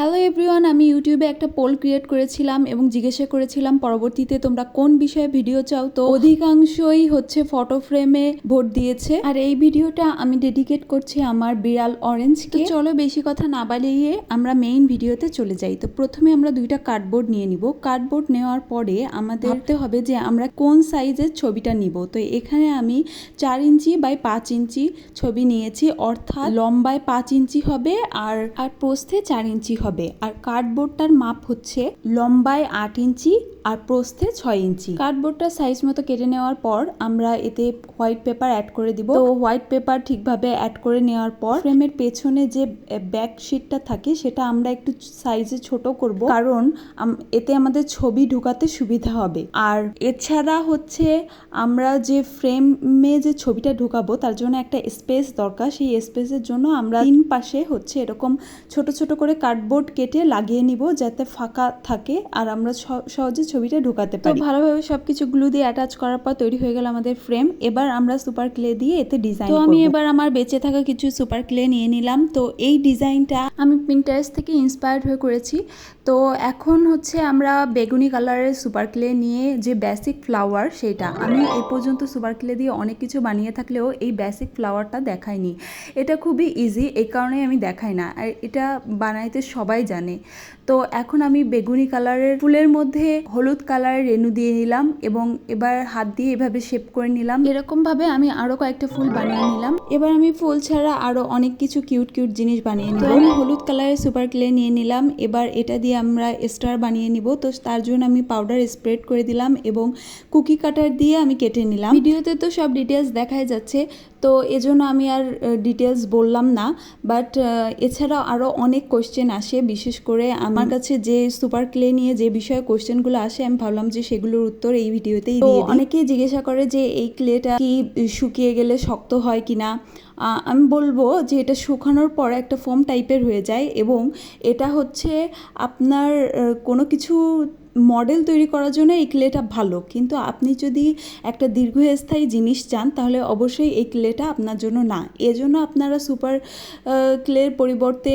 Hello everyone আমি ইউটিউবে একটা পোল ক্রিয়েট করেছিলাম এবং জিজ্ঞাসা করেছিলাম, পরবর্তীতে তোমরা কোন বিষয়ে ভিডিও চাও? তো অধিকাংশই হচ্ছে ফটো ফ্রেমে ভোট দিয়েছে। আর এই ভিডিওটা আমি ডেডিকেট করছি আমার বিড়াল অরেঞ্জকে তো চলো বেশি কথা না বালিয়ে আমরা মেইন ভিডিওতে চলে যাই। তো প্রথমে আমরা দুইটা কার্ডবোর্ড নিয়ে নিব। কার্ডবোর্ড নেওয়ার পরে আমাদের ভাবতে হবে যে আমরা কোন সাইজের ছবিটা নিব। তো এখানে আমি চার ইঞ্চি বাই পাঁচ ইঞ্চি ছবি নিয়েছি। অর্থাৎ লম্বায় পাঁচ ইঞ্চি হবে আর আর প্রস্থে চার ইঞ্চি হবে। আর কার্ডবোর্ডটার মাপ হচ্ছে লম্বায় আট ইঞ্চি আর প্রস্থে ছয় ইঞ্চি। কার্ডবোর্ডটা সাইজ মতো কেটে নেওয়ার পর আমরা এতে হোয়াইট পেপার অ্যাড করে দিব। তো হোয়াইট পেপার ঠিকভাবে অ্যাড করে নেওয়ার পর ফ্রেমের পেছনে যে ব্যাক শিটটা থাকে সেটা আমরা একটু সাইজে ছোট করব। কারণ এতে আমাদের ছবি ঢুকাতে সুবিধা হবে। আর এছাড়া হচ্ছে আমরা যে ফ্রেমে যে ছবিটা ঢুকাবো তার জন্য একটা স্পেস দরকার। সেই স্পেসের জন্য আমরা তিন পাশে হচ্ছে এরকম ছোট ছোট করে কার্ডবোর্ড কেটে লাগিয়ে নিব যাতে ফাঁকা থাকে আর আমরা সহজে ছবিটা ঢুকাতে পারি। তো ভালোভাবে সবকিছু গ্লু দিয়ে অ্যাটাচ করার পর তৈরি হয়ে গেল আমাদের ফ্রেম এবার আমরা সুপার ক্লে দিয়ে এতে ডিজাইন তো আমি এবার আমার বেঁচে থাকা কিছু সুপার ক্লে নিয়ে নিলাম। তো এই ডিজাইনটা আমি পিন্টারেস্ট থেকে ইন্সপায়ার্ড হয়ে করেছি। তো এখন হচ্ছে আমরা বেগুনি কালারের সুপার ক্লে নিয়ে যে বেসিক ফ্লাওয়ার সেটা আমি এই পর্যন্ত সুপার ক্লে দিয়ে অনেক কিছু বানিয়ে থাকলেও এই বেসিক ফ্লাওয়ারটা দেখাইনি। এটা খুবই ইজি এই কারণেই আমি দেখাই না। আর এটা বানাইতে সবাই জানে। তো এখন আমি বেগুনি কালারের ফুলের মধ্যে হলুদ কালারের রেনু দিয়ে নিলাম এবং এবার হাত দিয়ে এভাবে শেপ করে নিলাম। এরকম ভাবে আমি আরও কয়েকটা ফুল বানিয়ে নিলাম। এবার আমি ফুল ছাড়া আরও অনেক কিছু কিউট কিউট জিনিস বানিয়ে নিলাম। আমি হলুদ কালারের সুপার ক্লে নিয়ে নিলাম। এবার এটা দিয়ে আমরা স্টার বানিয়ে নিব। তো তার জন্য আমি পাউডার স্প্রেড করে দিলাম এবং কুকি কাটার দিয়ে আমি কেটে নিলাম। ভিডিওতে তো সব ডিটেলস দেখাই যাচ্ছে। তো এজন্য আমি আর ডিটেলস বললাম না। বাট এছাড়াও আরও অনেক কোশ্চেন আসে। বিশেষ করে আমার কাছে যে সুপার ক্লে নিয়ে যে বিষয়ে কোশ্চেনগুলো আসে আমি ভাবলাম যে সেগুলোর উত্তর এই ভিডিওতেই দিয়ে অনেকেই জিজ্ঞাসা করে যে এই ক্লেটা কি শুকিয়ে গেলে শক্ত হয় কিনা? আমি বলব যে এটা শুকানোর পর একটা ফোম টাইপের হয়ে যায় এবং এটা হচ্ছে আপনার কোনো কিছু মডেল তৈরি করার জন্য এই ক্লেটা ভালো। কিন্তু আপনি যদি একটা দীর্ঘস্থায়ী জিনিস চান, তাহলে অবশ্যই এই ক্লেটা আপনার জন্য না। এজন্য আপনারা সুপার ক্লের পরিবর্তে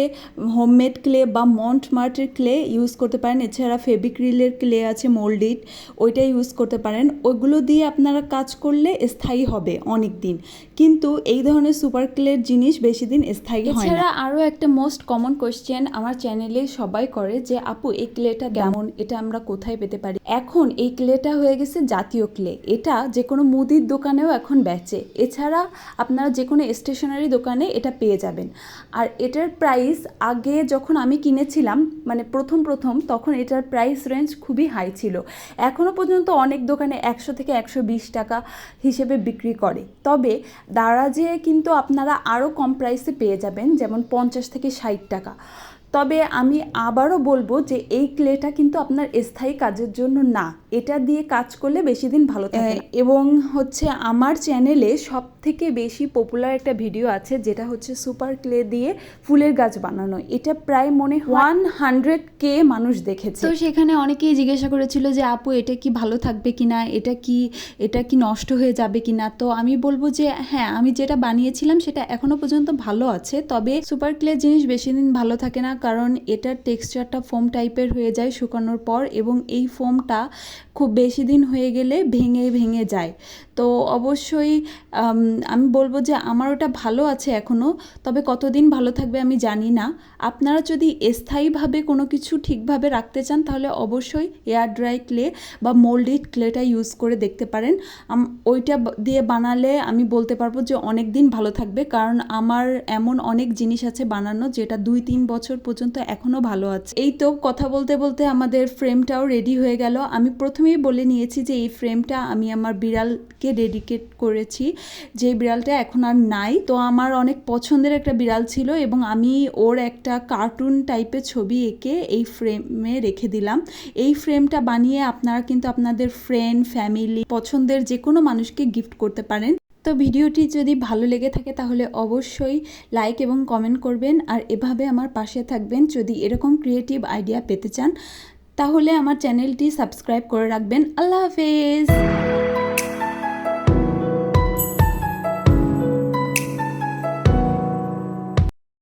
হোমমেড ক্লে বা মন্ট মার্টের ক্লে ইউজ করতে পারেন। এছাড়া ফেবিক্রিলের ক্লে আছে, মোল্ডিড, ওইটা ইউজ করতে পারেন। ওইগুলো দিয়ে আপনারা কাজ করলে স্থায়ী হবে অনেক দিন কিন্তু এই ধরনের সুপার ক্লের জিনিস বেশি দিন স্থায়ী হয় এছাড়া আরও একটা মোস্ট কমন কোশ্চেন আমার চ্যানেলে সবাই করে যে, আপু, এই ক্লেটা কেমন? এটা আমরা কোথায় পেতে পারি? এখন এই ক্লেটা হয়ে গেছে জাতীয় ক্লে এটা যে কোনো মুদির দোকানেও এখন বেচে। এছাড়া আপনারা যে কোনো স্টেশনারি দোকানে এটা পেয়ে যাবেন। আর এটার প্রাইস আগে যখন আমি কিনেছিলাম মানে প্রথম প্রথম, তখন এটার প্রাইস রেঞ্জ খুবই হাই ছিল। এখনও পর্যন্ত অনেক দোকানে একশো থেকে একশো বিশ টাকা হিসেবে বিক্রি করে। তবে দারাজে কিন্তু আপনারা আরও কম প্রাইসে পেয়ে যাবেন যেমন পঞ্চাশ থেকে ষাট টাকা। তবে আমি আবারও বলব যে এই ক্লেটা কিন্তু আপনার স্থায়ী কাজের জন্য না। এটা দিয়ে কাজ করলে বেশি দিন ভালো থাকে এবং হচ্ছে আমার চ্যানেলে সব থেকে বেশি পপুলার একটা ভিডিও আছে, যেটা হচ্ছে সুপার ক্লে দিয়ে ফুলের গাছ বানানো। এটা প্রায় মনে ওয়ান হান্ড্রেড কে মানুষ দেখেছে। তো সেখানে অনেকেই জিজ্ঞাসা করেছিল যে, আপু, এটা কি ভালো থাকবে কিনা? এটা কি এটা কি নষ্ট হয়ে যাবে কি না তো আমি বলব যে হ্যাঁ আমি যেটা বানিয়েছিলাম সেটা এখনও পর্যন্ত ভালো আছে। তবে সুপার ক্লে জিনিস বেশি দিন ভালো থাকে না, কারণ এটার টেক্সচারটা ফোম টাইপের হয়ে যায় শুকানোর পর এবং এই ফোমটা খুব বেশি দিন হয়ে গেলে ভেঙে ভেঙে যায়। তো অবশ্যই, আমি বলব যে আমার ওটা ভালো আছে এখনও তবে কতদিন ভালো থাকবে আমি জানি না। আপনারা যদি স্থায়ীভাবে কোনো কিছু ঠিকভাবে রাখতে চান, তাহলে অবশ্যই এয়ার ড্রাই ক্লে বা মোল্ডেড ক্লেটা ইউজ করে দেখতে পারেন। ওইটা দিয়ে বানালে আমি বলতে পারব যে অনেক দিন ভালো থাকবে, কারণ আমার এমন অনেক জিনিস আছে বানানো যেটা দুই তিন বছর পর্যন্ত এখনও ভালো আছে। এই তো কথা বলতে বলতে আমাদের ফ্রেমটাও রেডি হয়ে গেল। আমি প্রথমেই বলে নিয়েছি যে এই ফ্রেমটা আমি আমার বিড়ালকে ডেডিকেট করেছি। যে বিড়ালটা এখন আর নাই, তো আমার অনেক পছন্দের একটা বিড়াল ছিল এবং আমি ওর একটা কার্টুন টাইপের ছবি এঁকে এই ফ্রেমে রেখে দিলাম। এই ফ্রেমটা বানিয়ে আপনারা কিন্তু আপনাদের ফ্রেন্ড ফ্যামিলি পছন্দের যে কোনো মানুষকে গিফট করতে পারেন। তো ভিডিওটি যদি ভালো লেগে থাকে তাহলে অবশ্যই লাইক এবং কমেন্ট করবেন আর এভাবে আমার পাশে থাকবেন যদি এরকম ক্রিয়েটিভ আইডিয়া পেতে চান। তাহলে আমার চ্যানেলটি সাবস্ক্রাইব করে রাখবেন। আল্লাহ হাফেজ!